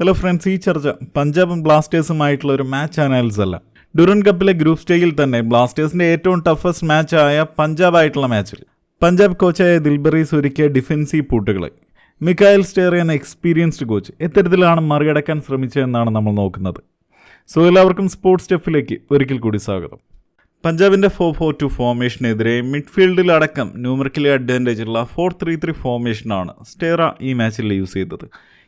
Hello friends ഈ ചർച്ച പഞ്ചാബും ബ്ലാസ്റ്റേഴ്സുമായിട്ടുള്ള ഒരു മാച്ച് അനാലിസ് അല്ല. ഡുറൻ കപ്പിലെ ഗ്രൂപ്പ് സ്റ്റേജിൽ തന്നെ ബ്ലാസ്റ്റേഴ്സിന്റെ ഏറ്റവും ടഫസ്റ്റ് മാച്ച് ആയ പഞ്ചാബ് പഞ്ചാബായിട്ടുള്ള മാച്ചിൽ പഞ്ചാബ് കോച്ചായ ദിൽബറീസ് ഒരുക്കിയ ഡിഫൻസീവ് പൂട്ടുകൾ മിക്കായൽ സ്റ്റേർ എന്ന എക്സ്പീരിയൻസ്ഡ് കോച്ച് എത്തരത്തിലാണ് മറികടക്കാൻ ശ്രമിച്ചതെന്നാണ് നമ്മൾ നോക്കുന്നത്. സോ എല്ലാവർക്കും സ്പോർട്സ് സ്റ്റെഫിലേക്ക് ഒരിക്കൽ കൂടി സ്വാഗതം. പഞ്ചാബിന്റെ ഫോർ ഫോർ ടു ഫോർമേഷനെതിരെ മിഡ്ഫീൽഡിലടക്കം ന്യൂമറിക്കലി അഡ്വാന്റേജ് ഉള്ള ഫോർ ത്രീ ത്രീ ഫോർമേഷനാണ് സ്റ്റേറ ഈ മാച്ചിൽ യൂസ് ചെയ്തത്.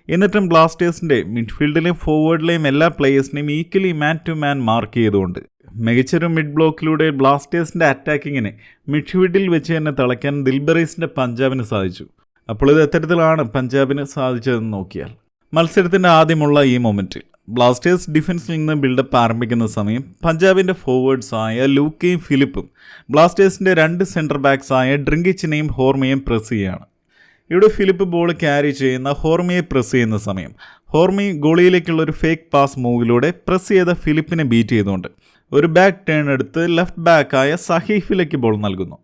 എന്നിട്ടും ബ്ലാസ്റ്റേഴ്സിന്റെ മിഡ്ഫീൽഡിലെയും ഫോർവേഡിലെയും എല്ലാ പ്ലേയേഴ്സിനെയും equally man to man mark ചെയ്തുകൊണ്ട്. മികച്ചൊരു മിഡ് ബ്ലോക്കിലൂടെ ബ്ലാസ്റ്റേഴ്സിന്റെ അറ്റാക്കിങ്ങിനെ മിഡ്ഫീൽഡിൽ വെച്ച് തന്നെ തിളയ്ക്കാൻ ദിൽബറീസിന്റെ പഞ്ചാബിന് സാധിച്ചു. അപ്പോൾ ഇത് എത്തരത്തിലാണ് പഞ്ചാബിന് സാധിച്ചതെന്ന് നോക്കിയാൽ. മത്സരത്തിന്റെ ആദ്യമുള്ള ഈ മൊമെന്റ് ബ്ലാസ്റ്റേഴ്സ് ഡിഫൻസിൽ നിന്ന് ബിൽഡപ്പ് ആരംഭിക്കുന്ന സമയം പഞ്ചാബിന്റെ ഫോർവേഡ്സായ ലൂക്കയും ഫിലിപ്പും ബ്ലാസ്റ്റേഴ്സിന്റെ രണ്ട് സെന്റർ ബാക്സായ ഡ്രിങ്കിച്ചിനെയും ഹോർമയും പ്രസ് ചെയ്യുകയാണ്. ഇവിടെ ഫിലിപ്പ് ബോൾ ക്യാരി ചെയ്യുന്ന ഹോർമിയെ പ്രസ് ചെയ്യുന്ന സമയം. ഹോർമി ഗോളിയിലേക്കുള്ള ഒരു ഫേക്ക് പാസ് മൂവിലൂടെ പ്രസ് ചെയ്ത ഫിലിപ്പിനെ ബീറ്റ് ചെയ്തുകൊണ്ട് ഒരു ബാക്ക് ടേൺ എടുത്ത് ലെഫ്റ്റ് ബാക്കായ സഹീഫിലേക്ക് ബോൾ നൽകുന്നു.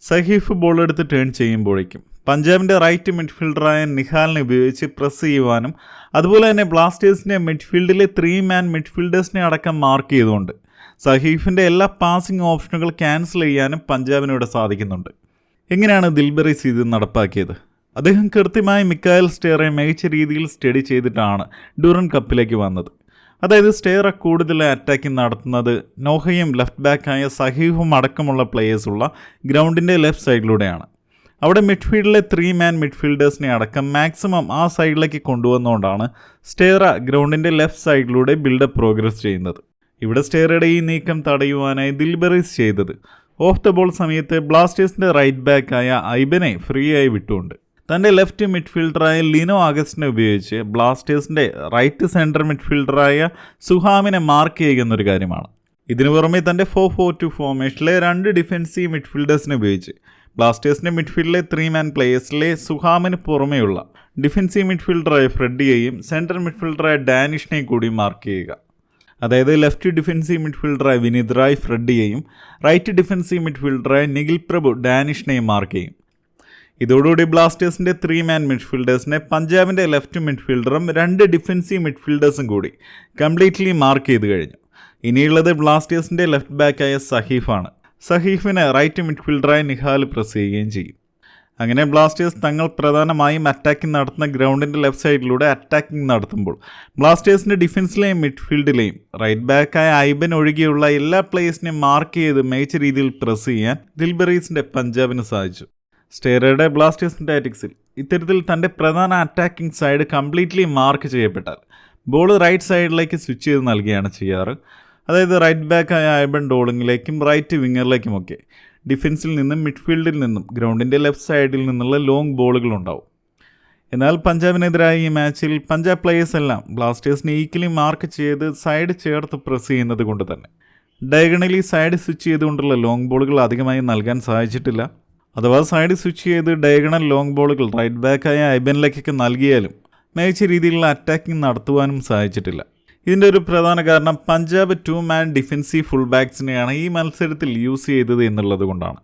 സഹീഫ് ബോൾ എടുത്ത് ടേൺ ചെയ്യുമ്പോഴേക്കും പഞ്ചാബിന്റെ റൈറ്റ് മിഡ്ഫീൽഡറായ നിഹാലിനെ ഉപയോഗിച്ച് പ്രസ് ചെയ്യുവാനും അതുപോലെ തന്നെ ബ്ലാസ്റ്റേഴ്സിന്റെ മിഡ്ഫീൽഡിലെ ത്രീ മാൻ മിഡ്ഫീൽഡേഴ്സിനെ അടക്കം മാർക്ക് ചെയ്തുകൊണ്ട് സഹീഫിന്റെ എല്ലാ പാസിംഗ് ഓപ്ഷനുകൾ ക്യാൻസൽ ചെയ്യാനും പഞ്ചാബിനോട് സാധിക്കുന്നുണ്ട്. എങ്ങനെയാണ് ദിൽബറീസ് ഇത് നടപ്പാക്കിയത്? അദ്ദേഹം കൃത്യമായി മിക്കായൽ സ്റ്റെയറെ മികച്ച രീതിയിൽ സ്റ്റഡി ചെയ്തിട്ടാണ് ഡ്യൂറൻ കപ്പിലേക്ക് വന്നത്. അതായത് സ്റ്റെയറെ കൂടുതൽ അറ്റാക്കിംഗ് നടത്തുന്നത് നോഹയും ലെഫ്റ്റ് ബാക്കായ സഹീഫും അടക്കമുള്ള പ്ലേയേഴ്സുള്ള ഗ്രൗണ്ടിന്റെ ലെഫ്റ്റ് സൈഡിലൂടെയാണ്. അവിടെ മിഡ്ഫീൽഡിലെ ത്രീ മാൻ മിഡ്ഫീൽഡേഴ്സിനെ അടക്കം മാക്സിമം ആ സൈഡിലേക്ക് കൊണ്ടുവന്നുകൊണ്ടാണ് സ്റ്റെയറ ഗ്രൗണ്ടിന്റെ ലെഫ്റ്റ് സൈഡിലൂടെ ബിൽഡപ്പ് പ്രോഗ്രസ് ചെയ്യുന്നത്. ഇവിടെ സ്റ്റെയറയുടെ ഈ നീക്കം തടയുവാനായി ദിൽബറീസ് ചെയ്തത്. ഓഫ് ദ ബോൾ സമയത്ത് ബ്ലാസ്റ്റേഴ്സിന്റെ റൈറ്റ് ബാക്കായ ഐബനെ ഫ്രീ ആയി വിട്ടുകൊണ്ട്. തന്റെ ലെഫ്റ്റ് മിഡ്ഫീൽഡറായ ലിനോ ആഗസ്റ്റിനെ ഉപയോഗിച്ച് ബ്ലാസ്റ്റേഴ്സിന്റെ റൈറ്റ് സെന്റർ മിഡ്ഫീൽഡറായ സുഹാമിനെ മാർക്ക് ചെയ്യുക എന്നൊരു കാര്യമാണ്. ഇതിനു പുറമെ തന്റെ ഫോർ ഫോർ ടു ഫോർമേഷനിലെ രണ്ട് ഡിഫൻസീവ് മിഡ്ഫീൽഡേഴ്സിനെ ഉപയോഗിച്ച് ബ്ലാസ്റ്റേഴ്സിന്റെ മിഡ്ഫീൽഡിലെ ത്രീ മാൻ പ്ലേയേഴ്സിലെ സുഹാമിന് പുറമെയുള്ള ഡിഫൻസീവ് മിഡ്ഫീൽഡറായ ഫ്രെഡിയെയും സെൻട്രൽ മിഡ്ഫീൽഡറായ ഡാനിഷിനെയും കൂടി മാർക്ക് ചെയ്യുക. അതായത് ലെഫ്റ്റ് ഡിഫൻസീവ് മിഡ്ഫീൽഡറായ വിനീത് റായ് ഫ്രെഡിയെയും റൈറ്റ് ഡിഫൻസീവ് മിഡ്ഫീൽഡറായ നിഖിൽ പ്രഭു ഡാനിഷിനെയും മാർക്ക് ചെയ്യും. ഇതോടുകൂടി ബ്ലാസ്റ്റേഴ്സിന്റെ ത്രീ മാൻ മിഡ്ഫീൽഡേഴ്സിനെ പഞ്ചാബിന്റെ ലെഫ്റ്റ് മിഡ്ഫീൽഡറും രണ്ട് ഡിഫൻസീവ് മിഡ്ഫീൽഡേഴ്സും കൂടി കംപ്ലീറ്റ്ലി മാർക്ക് ചെയ്ത് കഴിഞ്ഞു. ഇനിയുള്ളത് ബ്ലാസ്റ്റേഴ്സിന്റെ ലെഫ്റ്റ് ബാക്കായ സഹീഫാണ്. സഹീഫിനെ റൈറ്റ് മിഡ്ഫീൽഡറായി നിഹാൽ പ്രസ് ചെയ്യുകയും ചെയ്യും. അങ്ങനെ ബ്ലാസ്റ്റേഴ്സ് തങ്ങൾ പ്രധാനമായും അറ്റാക്കിംഗ് നടത്തുന്ന ഗ്രൗണ്ടിന്റെ ലെഫ്റ്റ് സൈഡിലൂടെ അറ്റാക്കിംഗ് നടത്തുമ്പോൾ ബ്ലാസ്റ്റേഴ്സിന്റെ ഡിഫൻസിലെയും മിഡ്ഫീൽഡിലെയും റൈറ്റ് ബാക്കായ ഐബൻ ഒഴികെയുള്ള എല്ലാ പ്ലേയേഴ്സിനെയും മാർക്ക് ചെയ്ത് മികച്ച രീതിയിൽ പ്രസ് ചെയ്യാൻ ദിൽബറീസിന്റെ പഞ്ചാബിന് സാധിച്ചു. സ്റ്റേറയുടെ ബ്ലാസ്റ്റേഴ്സിന്റെ ടാറ്റിക്സിൽ ഇത്തരത്തിൽ തന്റെ പ്രധാന അറ്റാക്കിംഗ് സൈഡ് കംപ്ലീറ്റ്ലി മാർക്ക് ചെയ്യപ്പെട്ടാൽ ബോൾ റൈറ്റ് സൈഡിലേക്ക് സ്വിച്ച് ചെയ്ത് നൽകുകയാണ് ചെയ്യാറ്. അതായത് റൈറ്റ് ബാക്ക് ആയ ഐബൺ ഡോളിങ്ങിലേക്കും റൈറ്റ് വിങ്ങറിലേക്കുമൊക്കെ ഡിഫൻസിൽ നിന്നും മിഡ്ഫീൽഡിൽ നിന്നും ഗ്രൗണ്ടിന്റെ ലെഫ്റ്റ് സൈഡിൽ നിന്നുള്ള ലോങ് ബോളുകളുണ്ടാവും എന്നാൽ പഞ്ചാബിനെതിരായ ഈ മാച്ചിൽ പഞ്ചാബ് പ്ലേയേഴ്സ് എല്ലാം ബ്ലാസ്റ്റേഴ്സിനെ ഈക്വലി മാർക്ക് ചെയ്ത് സൈഡ് ചേർത്ത് പ്രസ് ചെയ്യുന്നത് കൊണ്ട് തന്നെ. ഡയഗണലി സൈഡ് സ്വിച്ച് ചെയ്തുകൊണ്ടുള്ള ലോങ് ബോളുകൾ അധികമായി നൽകാൻ സാധിച്ചിട്ടില്ല. അഥവാ സൈഡ് സ്വിച്ച് ചെയ്ത് ഡയഗണൽ ലോങ് ബോളുകൾ റൈറ്റ് ബാക്കായ ഐബനിലേക്കൊക്കെ നൽകിയാലും മികച്ച രീതിയിലുള്ള അറ്റാക്കിംഗ് നടത്തുവാനും സാധിച്ചിട്ടില്ല. ഇതിന്റെ ഒരു പ്രധാന കാരണം Punjab two man defensive full ബാക്സിനെയാണ് ഈ മത്സരത്തിൽ യൂസ് ചെയ്തത് എന്നുള്ളത് കൊണ്ടാണ്.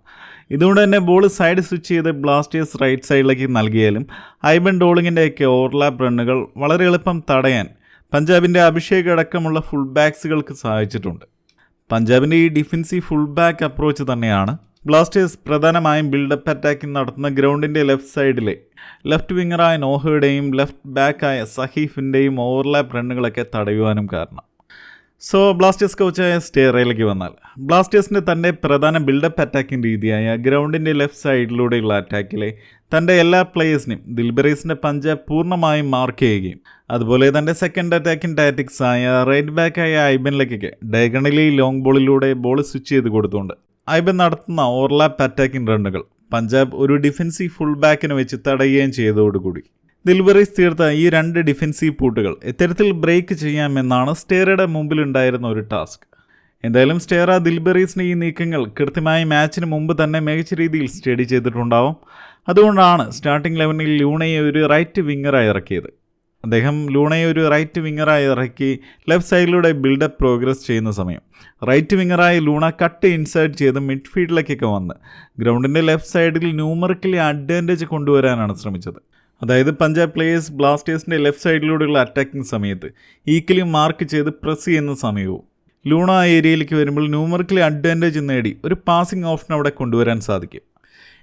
ഇതുകൊണ്ട് തന്നെ ബോൾ സൈഡ് സ്വിച്ച് ചെയ്ത് ബ്ലാസ്റ്റേഴ്സ് റൈറ്റ് സൈഡിലേക്ക് നൽകിയാലും ഐബൻ ഡോളിങ്ങിന്റെയൊക്കെ ഓവർലാപ്പ് റണ്ണുകൾ വളരെ എളുപ്പം തടയാൻ പഞ്ചാബിന്റെ അഭിഷേക് അടക്കമുള്ള ഫുൾ ബാക്സുകൾക്ക് സാധിച്ചിട്ടുണ്ട്. പഞ്ചാബിന്റെ ഈ ഡിഫൻസീവ് ഫുൾ ബാക്ക് അപ്രോച്ച് തന്നെയാണ് ബ്ലാസ്റ്റേഴ്സ് പ്രധാനമായും ബിൽഡപ്പ് അറ്റാക്കിംഗ് നടത്തുന്ന ഗ്രൗണ്ടിന്റെ ലെഫ്റ്റ് സൈഡിലെ ലെഫ്റ്റ് വിങ്ങറായ നോഹയുടെയും ലെഫ്റ്റ് ബാക്കായ സഹീഫിന്റെയും ഓവർലാപ്പ് റണ്ണുകളൊക്കെ തടയുവാനും കാരണം. സോ ബ്ലാസ്റ്റേഴ്സ് കോച്ചായ സ്റ്റേറയിലേക്ക് വന്നാൽ. ബ്ലാസ്റ്റേഴ്സിന്റെ തന്റെ പ്രധാന ബിൽഡപ്പ് അറ്റാക്കിംഗ് രീതിയായ ഗ്രൗണ്ടിന്റെ ലെഫ്റ്റ് സൈഡിലൂടെയുള്ള അറ്റാക്കിലെ തന്റെ എല്ലാ പ്ലേയേഴ്സിനെയും ദിൽബറീസിന്റെ പഞ്ച് പൂർണമായും മാർക്ക് ചെയ്യുകയും അതുപോലെ തന്റെ സെക്കൻഡ് അറ്റാക്കിംഗ് ടാറ്റിക്സ് ആയ റൈറ്റ് ബാക്കായ ഐബനിലേക്കൊക്കെ ഡയഗണലി ലോങ് ബോളിലൂടെ ബോൾ സ്വിച്ച് ചെയ്ത് കൊടുത്തുകൊണ്ട് ഐബൻ നടത്തുന്ന ഓവർലാപ്പ് അറ്റാക്കിംഗ് റണ്ണുകൾ. പഞ്ചാബ് ഒരു ഡിഫൻസീവ് ഫുൾ ബാക്കിന് വെച്ച് തടയുകയും ചെയ്തതോടുകൂടി. ദിൽബറീസ് തീർത്ത ഈ രണ്ട് ഡിഫൻസീവ് പൂട്ടുകൾ എത്തരത്തിൽ ബ്രേക്ക് ചെയ്യാമെന്നാണ് സ്റ്റേറയുടെ മുമ്പിലുണ്ടായിരുന്ന ഒരു ടാസ്ക്. എന്തായാലും സ്റ്റേറ ദിൽബറീസിന്റെ ഈ നീക്കങ്ങൾ കൃത്യമായി മാച്ചിന് മുമ്പ് തന്നെ മികച്ച രീതിയിൽ സ്റ്റഡി ചെയ്തിട്ടുണ്ടാവും. അതുകൊണ്ടാണ് സ്റ്റാർട്ടിംഗ് ലെവനിൽ ലൂണയെ ഒരു റൈറ്റ് വിങ്ങറായി ഇറക്കിയത്. അദ്ദേഹം ലൂണയെ ഒരു റൈറ്റ് വിങ്ങറായി ഇറക്കി ലെഫ്റ്റ് സൈഡിലൂടെ ബിൽഡപ്പ് പ്രോഗ്രസ് ചെയ്യുന്ന സമയം. റൈറ്റ് വിങ്ങറായി ലൂണ കട്ട് ഇൻസൈഡ് ചെയ്ത് മിഡ്ഫീൽഡിലേക്കൊക്കെ വന്ന്. ഗ്രൗണ്ടിന്റെ ലെഫ്റ്റ് സൈഡിൽ ന്യൂമറിക്കലി അഡ്വാന്റേജ് കൊണ്ടുവരാനാണ് ശ്രമിച്ചത്. അതായത് പഞ്ചാബ് പ്ലേയേഴ്സ് ബ്ലാസ്റ്റേഴ്സിന്റെ ലെഫ്റ്റ് സൈഡിലൂടെയുള്ള അറ്റാക്കിംഗ് സമയത്ത് ഈക്വലി മാർക്ക് ചെയ്ത് പ്രസ് ചെയ്യുന്ന സമയവും. ലൂണ ഏരിയയിലേക്ക് വരുമ്പോൾ ന്യൂമറിക്കലി അഡ്വാന്റേജ് നേടി ഒരു പാസിംഗ് ഓപ്ഷൻ അവിടെ കൊണ്ടുവരാൻ സാധിക്കും.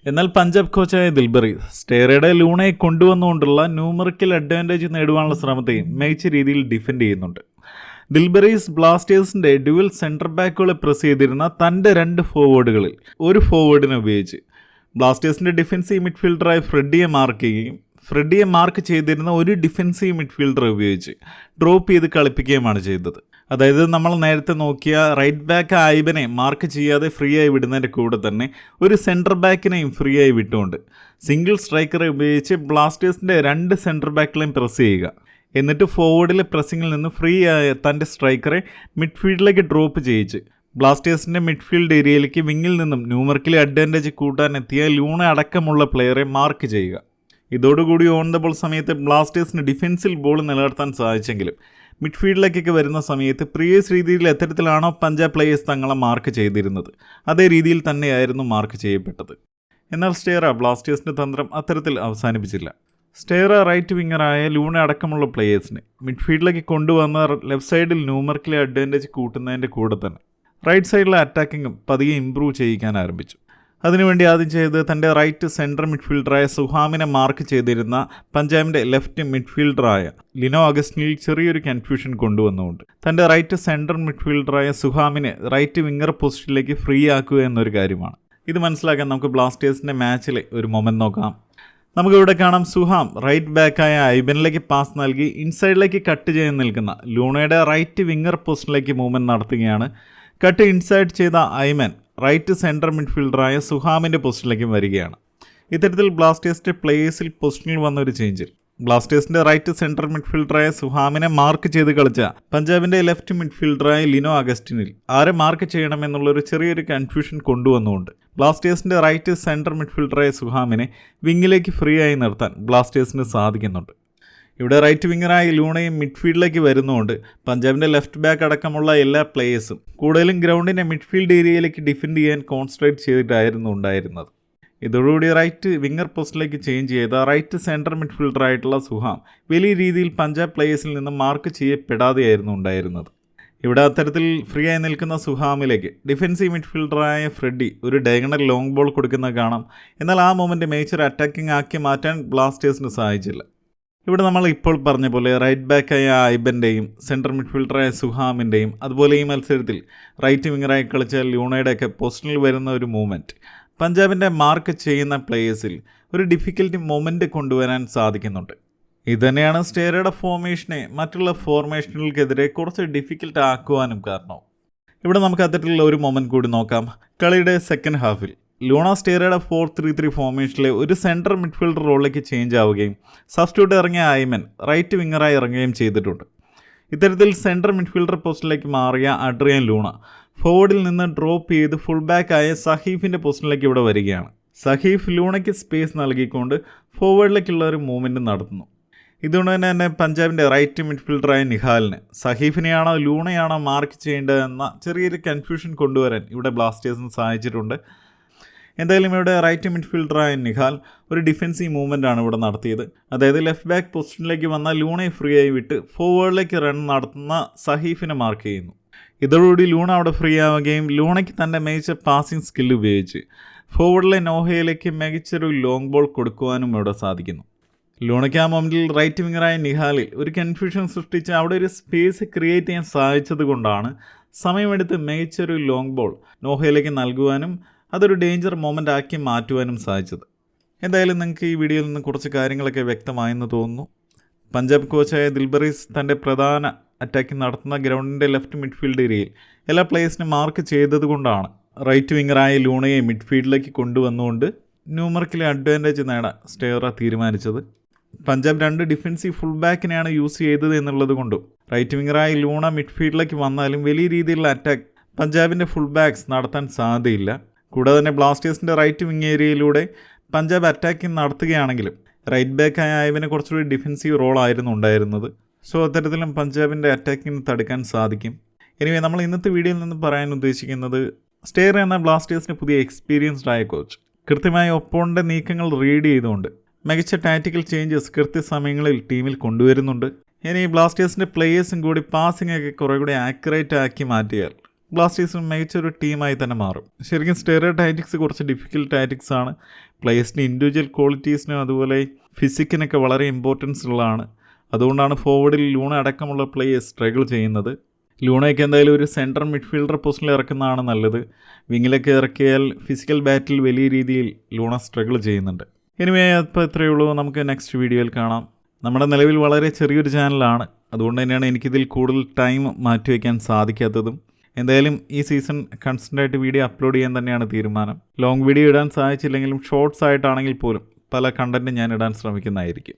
എന്നാൽ പഞ്ചാബ് കോച്ചായ ദിൽബറി സ്റ്റേറയുടെ ലൂണയെ കൊണ്ടുവന്നുകൊണ്ടുള്ള ന്യൂമറിക്കൽ അഡ്വാന്റേജ് നേടുവാനുള്ള ശ്രമത്തെ മികച്ച രീതിയിൽ ഡിഫെൻഡ് ചെയ്യുന്നുണ്ട്. ദിൽബറീസ് ബ്ലാസ്റ്റേഴ്സിന്റെ ഡ്യുവൽ സെന്റർ ബാക്കുകളെ പ്രസ് ചെയ്തിരുന്ന തന്റെ രണ്ട് ഫോർവേഡുകളിൽ ഒരു ഫോർവേഡിനെ ഉപയോഗിച്ച് ബ്ലാസ്റ്റേഴ്സിന്റെ ഡിഫൻസീവ് മിഡ്ഫീൽഡറായ ഫ്രെഡിയെ മാർക്ക് ചെയ്യുകയും ഫ്രെഡിയെ മാർക്ക് ചെയ്തിരുന്ന ഒരു ഡിഫൻസീവ് മിഡ്ഫീൽഡറെ ഉപയോഗിച്ച് ഡ്രോപ്പ് ചെയ്ത് കളിപ്പിക്കുകയുമാണ് ചെയ്തത്. അതായത് നമ്മൾ നേരത്തെ നോക്കിയ റൈറ്റ് ബാക്ക് ആയിബനെ മാർക്ക് ചെയ്യാതെ ഫ്രീ ആയി വിടുന്നതിന്റെ കൂടെ തന്നെ ഒരു സെന്റർ ബാക്കിനെയും ഫ്രീ ആയി വിട്ടുകൊണ്ട് സിംഗിൾ സ്ട്രൈക്കറെ ഉപയോഗിച്ച് ബ്ലാസ്റ്റേഴ്സിന്റെ രണ്ട് സെന്റർ ബാക്കിലെയും പ്രസ് ചെയ്യുക. എന്നിട്ട് ഫോർവേഡിലെ പ്രസ്സിങ്ങിൽ നിന്ന് ഫ്രീ ആയ തന്റെ സ്ട്രൈക്കറെ മിഡ്ഫീൽഡിലേക്ക് ഡ്രോപ്പ് ചെയ്യിച്ച് ബ്ലാസ്റ്റേഴ്സിന്റെ മിഡ്ഫീൽഡ് ഏരിയയിലേക്ക് വിങ്ങിൽ നിന്നും ന്യൂമർക്കിലെ അഡ്വാന്റേജ് കൂട്ടാൻ എത്തിയ ലൂണ അടക്കമുള്ള പ്ലെയറെ മാർക്ക് ചെയ്യുക. ഇതോടുകൂടി ഓൺ ദ ബോൾ സമയത്ത് ബ്ലാസ്റ്റേഴ്സിന് ഡിഫൻസിൽ ബോൾ നിലനിർത്താൻ സാധിച്ചെങ്കിലും മിഡ്ഫീൽഡിലേക്കൊക്കെ വരുന്ന സമയത്ത് പ്രീവിയസ് രീതിയിൽ എത്തരത്തിലാണോ പഞ്ചാബ് പ്ലേയേഴ്സ് തങ്ങളെ മാർക്ക് ചെയ്തിരുന്നത്? അതേ രീതിയിൽ തന്നെയായിരുന്നു മാർക്ക് ചെയ്യപ്പെട്ടത്. എന്നാൽ സ്റ്റേറ ബ്ലാസ്റ്റേഴ്സിന്റെ തന്ത്രം അത്തരത്തിൽ അവസാനിപ്പിച്ചില്ല. സ്റ്റേറ റൈറ്റ് വിങ്ങറായ ലൂണ അടക്കമുള്ള പ്ലേയേഴ്സിനെ മിഡ്ഫീൽഡിലേക്ക് കൊണ്ടുവന്ന ലെഫ്റ്റ് സൈഡിൽ ന്യൂമർക്കിലെ അഡ്വാന്റേജ് കൂട്ടുന്നതിന്റെ കൂടെ തന്നെ. റൈറ്റ് സൈഡിലെ അറ്റാക്കിങ്ങും പതിയെ ഇമ്പ്രൂവ് ചെയ്യിക്കാൻ ആരംഭിച്ചു. അതിനുവേണ്ടി ആദ്യം ചെയ്ത് തന്റെ റൈറ്റ് സെൻട്രൽ മിഡ്ഫീൽഡറായ സുഹാമിനെ മാർക്ക് ചെയ്തിരുന്ന പഞ്ചാബിന്റെ ലെഫ്റ്റ് മിഡ്ഫീൽഡറായ ലിനോ അഗസ്റ്റിനിൽ ചെറിയൊരു കൺഫ്യൂഷൻ കൊണ്ടുവന്നുകൊണ്ട് തന്റെ റൈറ്റ് സെൻട്രൽ മിഡ്ഫീൽഡറായ സുഹാമിനെ റൈറ്റ് വിംഗർ പൊസിഷനിലേക്ക് ഫ്രീ ആക്കുക എന്നൊരു കാര്യമാണ്. ഇത് മനസ്സിലാക്കാൻ നമുക്ക് ബ്ലാസ്റ്റേഴ്സിന്റെ മാച്ചിലെ ഒരു മൊമെന്റ് നോക്കാം. നമുക്കിവിടെ കാണാം സുഹാം റൈറ്റ് ബാക്കായ ഐബനിലേക്ക് പാസ് നൽകി ഇൻസൈഡിലേക്ക് കട്ട് ചെയ്ത് നിൽക്കുന്ന ലൂണയുടെ റൈറ്റ് വിംഗർ പൊസിഷനിലേക്ക് മൂവ്മെന്റ് നടത്തുകയാണ്. കട്ട് ഇൻസൈഡ് ചെയ്ത ഐമൻ റൈറ്റ് സെന്റർ മിഡ്ഫീൽഡറായ സുഹാമിന്റെ പൊസിഷനിലേക്കും വരികയാണ്. ഇത്തരത്തിൽ ബ്ലാസ്റ്റേഴ്സിന്റെ പ്ലേസിൽ പൊസിഷനിൽ വന്ന ഒരു ചേഞ്ചിൽ. ബ്ലാസ്റ്റേഴ്സിന്റെ റൈറ്റ് സെൻട്രൽ മിഡ്ഫീൽഡറായ സുഹാമിനെ മാർക്ക് ചെയ്ത് കളിച്ച പഞ്ചാബിന്റെ ലെഫ്റ്റ് മിഡ്ഫീൽഡറായ ലിനോ അഗസ്റ്റിനിൽ ആരെ മാർക്ക് ചെയ്യണമെന്നുള്ള ഒരു ചെറിയൊരു കൺഫ്യൂഷൻ കൊണ്ടുവന്നുകൊണ്ട് ബ്ലാസ്റ്റേഴ്സിന്റെ റൈറ്റ് സെൻട്രൽ മിഡ്ഫീൽഡറായ സുഹാമിനെ വിങ്ങിലേക്ക് ഫ്രീ ആയി നിർത്താൻ ബ്ലാസ്റ്റേഴ്സിന് സാധിക്കുന്നുണ്ട്. ഇവിടെ റൈറ്റ് വിങ്ങറായ ലൂണയും മിഡ്ഫീൽഡിലേക്ക് വരുന്നതുകൊണ്ട് പഞ്ചാബിന്റെ ലെഫ്റ്റ് ബാക്ക് അടക്കമുള്ള എല്ലാ പ്ലേയേഴ്സും കൂടുതലും ഗ്രൗണ്ടിന്റെ മിഡ്ഫീൽഡ് ഏരിയയിലേക്ക് ഡിഫെൻഡ് ചെയ്യാൻ കോൺസെൻട്രേറ്റ് ചെയ്തിട്ടായിരുന്നു ഉണ്ടായിരുന്നത്. ഇതോടുകൂടി റൈറ്റ് വിങ്ങർ പോസ്റ്റിലേക്ക് ചേഞ്ച് ചെയ്ത റൈറ്റ് സെന്റർ മിഡ്ഫീൽഡറായിട്ടുള്ള സുഹാം വലിയ രീതിയിൽ പഞ്ചാബ് പ്ലേയേഴ്സിൽ നിന്ന് മാർക്ക് ചെയ്യപ്പെടാതെയായിരുന്നു ഉണ്ടായിരുന്നത്. ഇവിടെ അത്തരത്തിൽ ഫ്രീ ആയി നിൽക്കുന്ന സുഹാമിലേക്ക് ഡിഫൻസീവ് മിഡ്ഫീൽഡറായ ഫ്രെഡി ഒരു ഡയഗണൽ ലോങ് ബോൾ കൊടുക്കുന്നത് കാണാം. എന്നാൽ ആ മൊമെന്റ് മേച്ചർ അറ്റാക്കിംഗ് ആക്കി മാറ്റാൻ ബ്ലാസ്റ്റേഴ്സിന് സാധിച്ചില്ല. ഇവിടെ നമ്മൾ ഇപ്പോൾ പറഞ്ഞ പോലെ റൈറ്റ് ബാക്കായ ഐബന്റെയും സെൻട്രൽ മിഡ്ഫീൽഡറായ സുഹാമിന്റെയും അതുപോലെ ഈ മത്സരത്തിൽ റൈറ്റ് വിങ്ങറായി കളിച്ച ലൂണയുടെയൊക്കെ പൊസിഷനിൽ വരുന്ന ഒരു മൂവ്മെന്റ് പഞ്ചാബിന്റെ മാർക്ക് ചെയ്യുന്ന പ്ലേയേഴ്സിൽ ഒരു ഡിഫിക്കൽട്ടി മൊമെന്റ് കൊണ്ടുവരാൻ സാധിക്കുന്നുണ്ട്. ഇതുതന്നെയാണ് സ്റ്റേറയുടെ ഫോർമേഷനെ മറ്റുള്ള ഫോർമേഷനുകൾക്കെതിരെ കുറച്ച് ഡിഫിക്കൽട്ട് ആക്കുവാനും കാരണം. ഇവിടെ നമുക്ക് അത്തരത്തിലുള്ള ഒരു മൊമെന്റ് കൂടി നോക്കാം. കളിയുടെ സെക്കൻഡ് ഹാഫിൽ ലൂണ സ്റ്റേറയുടെ ഫോർ ത്രീ ത്രീ ഫോർമേഷനിലെ ഒരു സെൻട്രൽ മിഡ്ഫീൽഡർ റോളിലേക്ക് ചേഞ്ച് ആവുകയും സബ്സ്റ്റിറ്റ്യൂട്ട് ഇറങ്ങിയ ഐമൻ റൈറ്റ് വിങ്ങറായി ഇറങ്ങുകയും ചെയ്തിട്ടുണ്ട്. ഇത്തരത്തിൽ സെൻട്രൽ മിഡ്ഫീൽഡർ പോസ്റ്റിലേക്ക് മാറിയ അഡ്രിയൻ ലൂണ ഫോർവേഡിൽ നിന്ന് ഡ്രോപ്പ് ചെയ്ത് ഫുൾ ബാക്കായ സഹീഫിന്റെ പോസ്റ്റിലേക്ക് ഇവിടെ വരികയാണ്. സഹീഫ് ലൂണയ്ക്ക് സ്പേസ് നൽകിക്കൊണ്ട് ഫോർവേഡിലേക്കുള്ള ഒരു മൂവ്മെന്റ് നടത്തുന്നു. ഇതുകൊണ്ട് തന്നെ തന്നെ പഞ്ചാബിന്റെ റൈറ്റ് മിഡ്ഫീൽഡറായ നിഹാലിന് സഹീഫിനെയാണോ ലൂണയാണോ മാർക്ക് ചെയ്യേണ്ടതെന്ന ചെറിയൊരു കൺഫ്യൂഷൻ കൊണ്ടുവരാൻ ഇവിടെ ബ്ലാസ്റ്റേഴ്സിന് സാധിച്ചിട്ടുണ്ട്. എന്തായാലും ഇവിടെ റൈറ്റ് മിഡ്ഫീൽഡറായ നിഹാൽ ഒരു ഡിഫൻസീവ് മൂവ്മെന്റ് ആണ് ഇവിടെ നടത്തിയത്. അതായത് ലെഫ്റ്റ് ബാക്ക് പൊസിഷനിലേക്ക് വന്ന ലൂണയെ ഫ്രീ ആയി വിട്ട് ഫോർവേഡിലേക്ക് റൺ നടത്തുന്ന സഹീഫിനെ മാർക്ക് ചെയ്യുന്നു. ഇതോടുകൂടി ലൂണ അവിടെ ഫ്രീ ആവുകയും ലൂണയ്ക്ക് തന്റെ മികച്ച പാസിംഗ് സ്കില്ല് ഉപയോഗിച്ച് ഫോർവേഡിലെ നോഹയിലേക്ക് മികച്ചൊരു ലോങ് ബോൾ കൊടുക്കുവാനും ഇവിടെ സാധിക്കുന്നു. ലൂണയ്ക്ക് ആ മൊമെന്റിൽ റൈറ്റ് വിങ്ങറായ നിഹാലിൽ ഒരു കൺഫ്യൂഷൻ സൃഷ്ടിച്ച് അവിടെ ഒരു സ്പേസ് ക്രിയേറ്റ് ചെയ്യാൻ സാധിച്ചത് കൊണ്ടാണ് സമയമെടുത്ത് മികച്ചൊരു ലോങ് ബോൾ നോഹയിലേക്ക് നൽകുവാനും അതൊരു ഡേഞ്ചർ മൊമെന്റ് ആക്കി മാറ്റുവാനും സാധിച്ചത്. എന്തായാലും നിങ്ങൾക്ക് ഈ വീഡിയോയിൽ നിന്ന് കുറച്ച് കാര്യങ്ങളൊക്കെ വ്യക്തമായെന്ന് തോന്നുന്നു. പഞ്ചാബ് കോച്ചായ ദിൽബറീസ് തന്റെ പ്രധാന അറ്റാക്ക് നടത്തുന്ന ഗ്രൗണ്ടിന്റെ ലെഫ്റ്റ് മിഡ്ഫീൽഡ് ഏരിയയിൽ എല്ലാ പ്ലേയേഴ്സിനും മാർക്ക് ചെയ്തതുകൊണ്ടാണ് റൈറ്റ് വിങ്ങറായ ലൂണയെ മിഡ്ഫീൽഡിലേക്ക് കൊണ്ടുവന്നുകൊണ്ട് ന്യൂമർക്കിലെ അഡ്വാന്റേജ് നേടാൻ സ്റ്റേറ തീരുമാനിച്ചത്. പഞ്ചാബ് രണ്ട് ഡിഫൻസീവ് ഫുൾ ബാക്കിനെയാണ് യൂസ് ചെയ്തത് എന്നുള്ളത് കൊണ്ടും റൈറ്റ് വിങ്ങറായ ലൂണ മിഡ്ഫീൽഡിലേക്ക് വന്നാലും വലിയ രീതിയിലുള്ള അറ്റാക്ക് പഞ്ചാബിന്റെ ഫുൾ ബാക്സ് നടത്താൻ സാധ്യതയില്ല. കൂടാതെ തന്നെ ബ്ലാസ്റ്റേഴ്സിന്റെ റൈറ്റ് വിങ് ഏരിയയിലൂടെ പഞ്ചാബ് അറ്റാക്കിംഗ് നടത്തുകയാണെങ്കിലും റൈറ്റ് ബാക്ക് ആയ ആയവനെ കുറച്ചുകൂടി ഡിഫൻസീവ് റോളായിരുന്നു ഉണ്ടായിരുന്നത്. സോ അത്തരത്തിലും പഞ്ചാബിന്റെ അറ്റാക്കിംഗ് തടുക്കാൻ സാധിക്കും. എനിവേ നമ്മൾ ഇന്നത്തെ വീഡിയോയിൽ നിന്ന് പറയാൻ ഉദ്ദേശിക്കുന്നത് സ്റ്റേർ എന്ന ബ്ലാസ്റ്റേഴ്സിന് പുതിയ എക്സ്പീരിയൻസ്ഡ് ആയ കോച്ച് കൃത്യമായ ഒപ്പോണിന്റെ നീക്കങ്ങൾ റീഡ് ചെയ്തുകൊണ്ട് മികച്ച ടാക്റ്റിക്കൽ ചേഞ്ചസ് കൃത്യസമയങ്ങളിൽ ടീമിൽ കൊണ്ടുവരുന്നുണ്ട്. ഇനി ബ്ലാസ്റ്റേഴ്സിന്റെ പ്ലേയേഴ്സും കൂടി പാസിംഗ് ഒക്കെ കുറേ കൂടി ആക്യുറേറ്റ് ആക്കി മാറ്റിയാൽ ബ്ലാസ്റ്റേഴ്സും മികച്ചൊരു ടീമായി തന്നെ മാറും. ശരിക്കും സ്റ്റെറിയോ ടാറ്റിക്സ് കുറച്ച് ഡിഫിക്കൽട്ട് ടാറ്റിക്സ് ആണ്. പ്ലേയേഴ്സിന് ഇൻഡിവിജ്വൽ ക്വാളിറ്റീസിനും അതുപോലെ ഫിസിക്കിനൊക്കെ വളരെ ഇമ്പോർട്ടൻസ് ഉള്ളതാണ്. അതുകൊണ്ടാണ് ഫോർവേഡിൽ ലൂണ അടക്കമുള്ള പ്ലേയേഴ്സ് സ്ട്രഗിൾ ചെയ്യുന്നത്. ലൂണയ്ക്ക് എന്തായാലും ഒരു സെൻട്രൽ മിഡ്ഫീൽഡർ പൊസിഷനിൽ ഇറക്കുന്നതാണ് നല്ലത്. വിങ്ങിലൊക്കെ ഇറക്കിയാൽ ഫിസിക്കൽ ബാറ്റിൽ വലിയ രീതിയിൽ ലൂണ സ്ട്രഗിൾ ചെയ്യുന്നുണ്ട്. എനിവേ അപ്പോൾ ഇത്രയേ ഉള്ളൂ. നമുക്ക് നെക്സ്റ്റ് വീഡിയോയിൽ കാണാം. നമ്മുടെ നിലവിൽ വളരെ ചെറിയൊരു ചാനലാണ് അതുകൊണ്ട് തന്നെയാണ് എനിക്കിതിൽ കൂടുതൽ ടൈം മാറ്റിവെക്കാൻ സാധിക്കാത്തതും. എന്തായാലും ഈ സീസൺ കൺസ്റ്റന്റ് ആയിട്ട് വീഡിയോ അപ്ലോഡ് ചെയ്യാൻ തന്നെയാണ് തീരുമാനം. ലോങ് വീഡിയോ ഇടാൻ സാധിച്ചില്ലെങ്കിലും ഷോർട്സ് ആയിട്ടാണെങ്കിൽ പോലും പല കണ്ടന്റും ഞാൻ ഇടാൻ ശ്രമിക്കുന്നതായിരിക്കും.